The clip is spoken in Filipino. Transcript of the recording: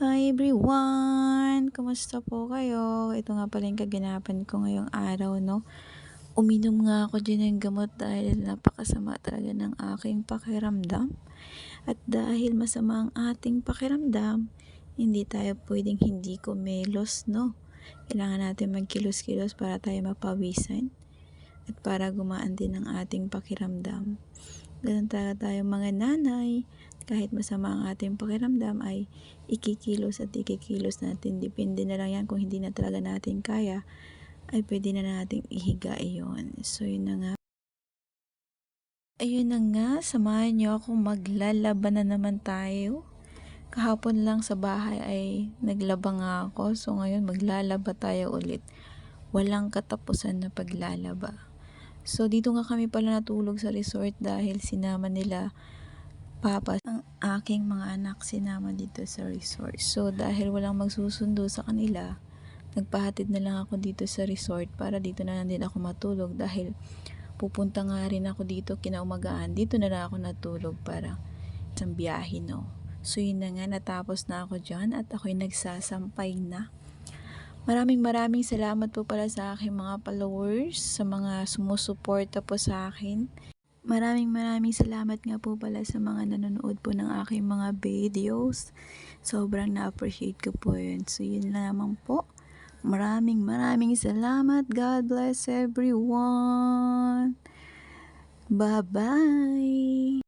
Hi everyone! Kumusta po kayo? Ito nga pala yung kaganapan ko ngayong araw, no? Uminom nga ako dyan ng gamot dahil napakasama talaga ng aking pakiramdam. At dahil masama ang ating pakiramdam, hindi tayo pwedeng hindi kumelos, no? Kailangan natin magkilos-kilos para tayo mapawisan at para gumaan din ang ating pakiramdam. Ganun talaga tayo mga nanay. Kahit masama ang ating pakiramdam ay ikikilos at ikikilos natin. Depende na lang yan kung hindi na talaga natin kaya ay pwede na nating ihiga iyon. So yun na nga. Ayun na nga, samahan niyo ako maglalaban na naman tayo. Kahapon lang sa bahay ay naglaba nga ako. So ngayon maglalaba tayo ulit. Walang katapusan na paglalaba. So dito nga kami pala natulog sa resort dahil sinama nila papa ang aking mga anak sinama dito sa resort. So dahil walang magsusundo sa kanila, nagpahatid na lang ako dito sa resort para dito na lang din ako matulog dahil pupunta nga rin ako dito kinaumagaan. Dito na lang ako natulog para isang biyahe no. So yun na nga natapos na ako dyan at ako'y nagsasampay na. Maraming maraming salamat po pala sa aking mga followers, sa mga sumusuporta po sa akin. Maraming maraming salamat nga po pala sa mga nanonood po ng aking mga videos. Sobrang na-appreciate ko po yun. So yun naman po. Maraming maraming salamat. God bless everyone. Bye-bye.